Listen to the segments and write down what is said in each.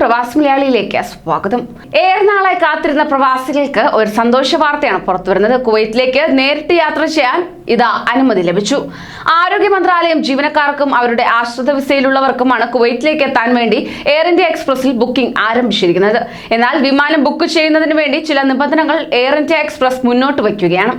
പ്രവാസി മലയാളിയിലേക്ക് സ്വാഗതം. ഏറെ നാളായി കാത്തിരുന്ന പ്രവാസികൾക്ക് ഒരു സന്തോഷ വാർത്തയാണ് പുറത്തുവരുന്നത്. കുവൈറ്റിലേക്ക് നേരിട്ട് യാത്ര ചെയ്യാൻ ഇതാ അനുമതി ലഭിച്ചു. ആരോഗ്യ മന്ത്രാലയം ജീവനക്കാർക്കും അവരുടെ ആശ്രിത വിസയിലുള്ളവർക്കുമാണ് കുവൈറ്റിലേക്ക് എത്താൻ വേണ്ടി എയർ ഇന്ത്യ എക്സ്പ്രസിൽ ബുക്കിംഗ് ആരംഭിച്ചിരിക്കുന്നത്. എന്നാൽ വിമാനം ബുക്ക് ചെയ്യുന്നതിന് വേണ്ടി ചില നിബന്ധനകൾ എയർ ഇന്ത്യ എക്സ്പ്രസ് മുന്നോട്ട് വയ്ക്കുകയാണ്.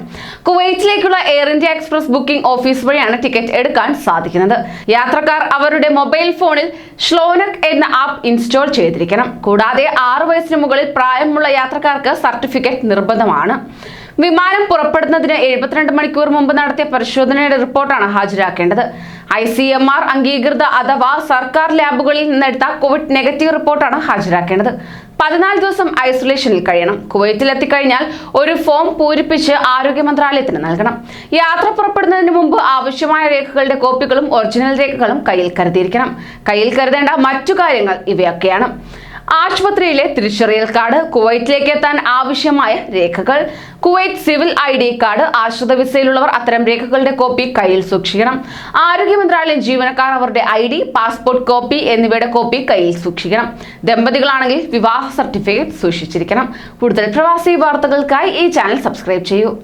കുവൈറ്റിലേക്കുള്ള Air India Express booking office വഴിയാണ് ടിക്കറ്റ് എടുക്കാൻ സാധിക്കുന്നത്. യാത്രക്കാർ അവരുടെ മൊബൈൽ ഫോണിൽ ഷ്ലോനക് എന്ന ആപ്പ് ഇൻസ്റ്റാൾ ചെയ്തിരിക്കണം. കൂടാതെ ആറു വയസ്സിന് മുകളിൽ പ്രായമുള്ള യാത്രക്കാർക്ക് സർട്ടിഫിക്കറ്റ് നിർബന്ധമാണ്. വിമാനം പുറപ്പെടുന്നതിന് എഴുപത്തിരണ്ട് മണിക്കൂർ മുമ്പ് നടത്തിയ പരിശോധനയുടെ റിപ്പോർട്ടാണ് ഹാജരാക്കേണ്ടത്. ഐ സി എം ആർ അംഗീകൃത അഥവാ സർക്കാർ ലാബുകളിൽ നിന്നെടുത്ത കോവിഡ് നെഗറ്റീവ് റിപ്പോർട്ടാണ് ഹാജരാക്കേണ്ടത്. പതിനാല് ദിവസം ഐസൊലേഷനിൽ കഴിയണം. കുവൈറ്റിൽ എത്തിക്കഴിഞ്ഞാൽ ഒരു ഫോം പൂരിപ്പിച്ച് ആരോഗ്യ മന്ത്രാലയത്തിന് നൽകണം. യാത്ര പുറപ്പെടുന്നതിന് മുമ്പ് ആവശ്യമായ രേഖകളുടെ കോപ്പികളും ഒറിജിനൽ രേഖകളും കയ്യിൽ കരുതിയിരിക്കണം. കയ്യിൽ കരുതേണ്ട മറ്റു കാര്യങ്ങൾ ഇവയൊക്കെയാണ്. ആശുപത്രിയിലെ തിരിച്ചറിയൽ കാർഡ് കുവൈറ്റിലേക്ക് എത്താൻ ആവശ്യമായ രേഖകൾ Kuwait civil I D card ആശ്രിത വിസയിലുള്ളവർ അത്തരം രേഖകളുടെ കോപ്പി കയ്യിൽ സൂക്ഷിക്കണം. ആരോഗ്യ മന്ത്രാലയം ജീവനക്കാർ അവരുടെ ഐ ഡി പാസ്പോർട്ട് കോപ്പി എന്നിവയുടെ കോപ്പി കയ്യിൽ സൂക്ഷിക്കണം. ദമ്പതികളാണെങ്കിൽ വിവാഹ സർട്ടിഫിക്കറ്റ് സൂക്ഷിച്ചിരിക്കണം. കൂടുതൽ പ്രവാസി വാർത്തകൾക്കായി ഈ ചാനൽ സബ്സ്ക്രൈബ് ചെയ്യൂ.